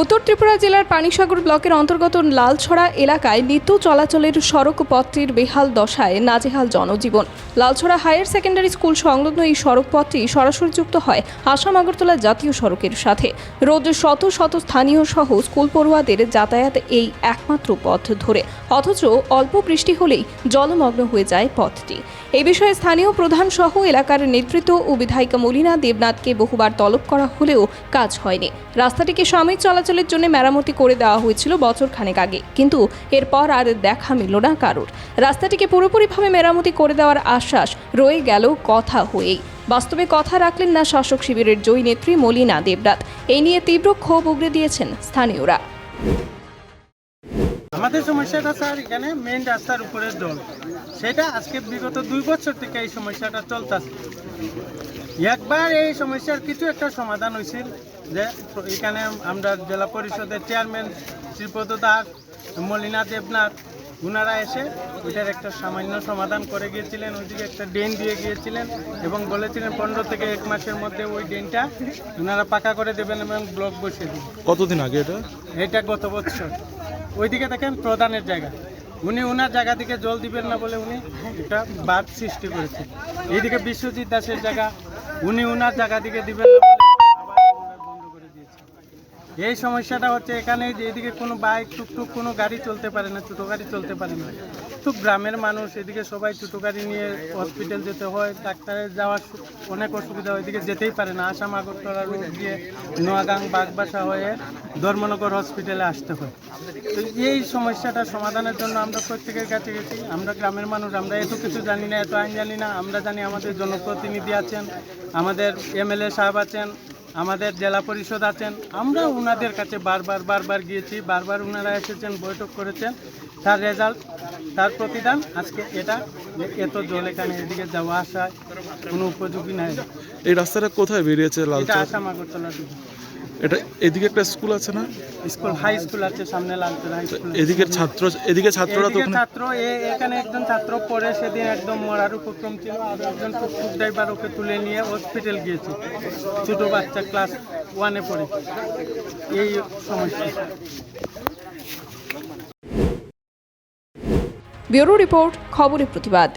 উত্তর ত্রিপুরা জেলার পানিসাগর ব্লকের অন্তর্গত লালছড়া এলাকায় নিত্য চলাচলের সড়ক পথটির বেহাল দশায় নাজেহাল জনজীবন। লালছড়া হায়ার সেকেন্ডারি স্কুল সংলগ্ন এই সড়ক পথটি সরাসরি যুক্ত হয় আসাম আগরতলা জাতীয় সড়কের সাথে। রোজ শত শত স্থানীয় সহ স্কুল পড়ুয়াদের যাতায়াত এই একমাত্র পথ ধরে। অথচ অল্প বৃষ্টি হলেই জলমগ্ন হয়ে যায় পথটি। এ বিষয়ে স্থানীয় প্রধান সহ এলাকার নেতৃত্ব ও বিধায়িকা মলিনা দেবনাথকে বহুবার তলব করা হলেও কাজ হয়নি। রাস্তাটিকে সাময়িক চলাচলের জন্য মেরামতি করে দেওয়া হয়েছিল বছর খানেক আগে। কিন্তু এরপর আর দেখা মিলল না কারোর। রাস্তাটিকে পুরোপুরিভাবে মেরামতি করে দেওয়ার আশ্বাস রয়ে গেল কথা হয়েই। বাস্তবে কথা রাখলেন না শাসক শিবিরের জয়ী নেত্রী মলিনা দেবনাথ। এই নিয়ে তীব্র ক্ষোভ উগড়ে দিয়েছেন স্থানীয়রা। আমাদের সমস্যাটা স্যার, এখানে মেইন রাস্তার উপরের জল সেটা আজকে বিগত দুই বছর থেকে এই সমস্যাটা চলতেছে। একবার এই সমস্যার কিছু একটা সমাধান হয়েছিল যে এখানে আমরা জেলা পরিষদের চেয়ারম্যান শ্রীপদ দাস মলিনা দেবনাথ ওনারা এসে ওইটার একটা সামান্য সমাধান করে গিয়েছিলেন ওইদিকে একটা ড্রেন দিয়ে গিয়েছিলেন এবং বলেছিলেন পনেরো থেকে এক মাসের মধ্যে ওই ড্রেনটা ওনারা পাকা করে দেবেন এবং ব্লক বসিয়ে দেবেন। কতদিন আগে এটা? এটা গত বছর। ওইদিকে দেখেন প্রধানের জায়গা। উনি ওনার জায়গা থেকে জল দিবেন না বলে উনি একটা বাদ সৃষ্টি করেছেন। এইদিকে বিশ্বজিৎ দাসের জায়গা। উনি ওনার জায়গা দিকে দিবেন না এই সমস্যাটা হচ্ছে এখানে যে এদিকে কোনো বাইক, টুকটুক কোনো গাড়ি চলতে পারে না, ছোটো গাড়ি চলতে পারে না। তো গ্রামের মানুষ, এদিকে সবাই ছোটো গাড়ি নিয়ে হসপিটাল যেতে হয়, ডাক্তারে যাওয়ার অনেক অসুবিধা হয়, এদিকে যেতেই পারে না। আসাম, আগরতলা রোড দিয়ে নোয়াগাং, বাগবাসা হয়ে ধর্মনগর হসপিটালে আসতে হয়। তো এই সমস্যাটা সমাধানের জন্য আমরা প্রত্যেকের কাছে গেছি। আমরা গ্রামের মানুষ, আমরা এত কিছু জানি না, এত আইন জানি না। আমরা জানি আমাদের জনপ্রতিনিধি আছেন, আমাদের এমএলএ সাহেব আছেন আমাদের জেলা পরিষদ আছেন। আমরা ওনাদের কাছে বারবার বারবার গিয়েছি বারবার ওনারা এসেছেন বৈঠক করেছেন। তার রেজাল্ট তার প্রতিদান আজকে এটা এত জল এখানে এদিকে যাওয়া আসা কোনো উপযোগী নাই। এই রাস্তাটা কোথায় বেরিয়েছে এটা আসাম আগরতলা এটা এদিকে একটা স্কুল আছে না? স্কুল হাই স্কুল আছে সামনে লালচর হাই স্কুল আছে। এদিকের ছাত্র এদিকে ছাত্ররা তো ছাত্র এখানে একজন ছাত্র পড়ে সেদিন একদম মরার উপক্রম ছিল। আর একজন টুকটুক ড্রাইভার ওকে তুলে নিয়ে হসপিটাল গিয়েছে। ছোট বাচ্চা ক্লাস ওয়ানে পড়ে। এই সমস্যা। ব্যুরো রিপোর্ট খবরের প্রতিবাদ।